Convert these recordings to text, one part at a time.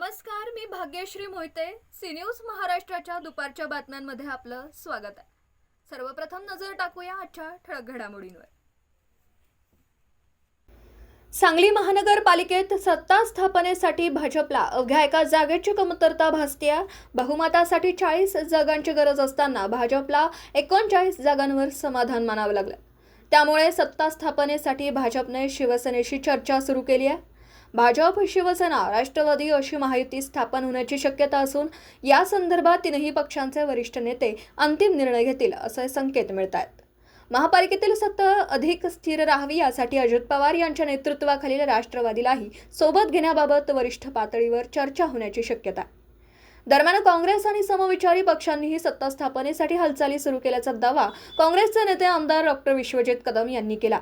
नमस्कार मी Bhagyashree Mohite. C news महाराष्ट्राच्या दुपारच्या बातम्यांमध्ये आपलं स्वागत आहे. सर्वप्रथम नजर टाकूया आजच्या ठळक घडामोडींवर. सांगली महानगरपालिकेत सत्ता स्थापनेसाठी भाजपला अवघ्या एका जागेची कमतरता भासते बहुमतासाठी चाळीस जागांची गरज असताना भाजपला एकोणचाळीस जागांवर समाधान मानावं लागलं. त्यामुळे सत्ता स्थापनेसाठी भाजपने शिवसेनेशी चर्चा सुरू केली आहे. भाजप शिवसेना राष्ट्रवादी अशी महायुती स्थापन होण्याची शक्यता असून या संदर्भात तीनही पक्षांचे वरिष्ठ नेते अंतिम निर्णय घेतील असे संकेत मिळत आहेत महापालिकेतील सत्ता अधिक स्थिर राहावी यासाठी अजित पवार यांच्या नेतृत्वाखालील राष्ट्रवादीलाही सोबत घेण्याबाबत वरिष्ठ पातळीवर चर्चा होण्याची शक्यता दरम्यान काँग्रेस आणि समविचारी पक्षांनीही सत्ता स्थापनेसाठी हालचाली सुरू केल्याचा दावा काँग्रेसचे नेते आमदार डॉक्टर विश्वजित कदम यांनी केला.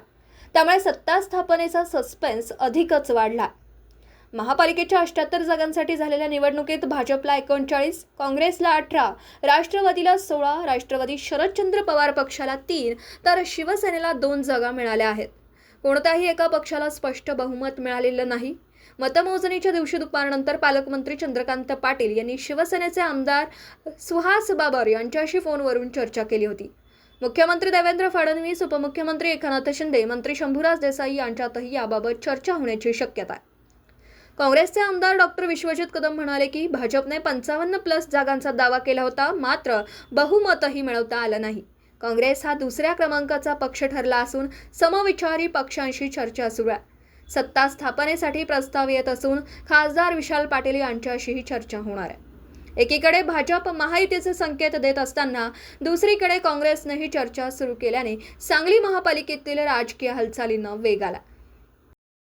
त्यामुळे सत्ता स्थापनेचा सस्पेन्स अधिकच वाढला. महापालिकेच्या अष्ट्याहत्तर जागांसाठी झालेल्या निवडणुकीत भाजपला एकोणचाळीस काँग्रेसला अठरा राष्ट्रवादीला सोळा राष्ट्रवादी शरदचंद्र पवार पक्षाला तीन तर शिवसेनेला दोन जागा मिळाल्या आहेत. कोणत्याही एका पक्षाला स्पष्ट बहुमत मिळालेलं नाही. मतमोजणीच्या दिवशी दुपारनंतर पालकमंत्री चंद्रकांत पाटील यांनी शिवसेनेचे आमदार सुहास बाबर यांच्याशी फोनवरून चर्चा केली होती. मुख्यमंत्री देवेंद्र फडणवीस उपमुख्यमंत्री एकनाथ शिंदे मंत्री शंभूराज देसाई यांच्यातही याबाबत चर्चा होण्याची शक्यता आहे. काँग्रेसचे आमदार डॉक्टर विश्वजित कदम म्हणाले की भाजपने पंचावन्न प्लस जागांचा दावा केला होता मात्र बहुमतही मिळवता आलं नाही. काँग्रेस हा दुसऱ्या क्रमांकाचा पक्ष ठरला असून समविचारी पक्षांशी चर्चा सुरू आहे. सत्ता स्थापनेसाठी प्रस्ताव येत असून खासदार विशाल पाटील यांच्याशीही चर्चा होणार आहे. एकीकडे भाजप महायुतीचे संकेत देत असताना दुसरीकडे काँग्रेसनंही चर्चा सुरू केल्याने सांगली महापालिकेतील राजकीय हालचालींना वेग आला.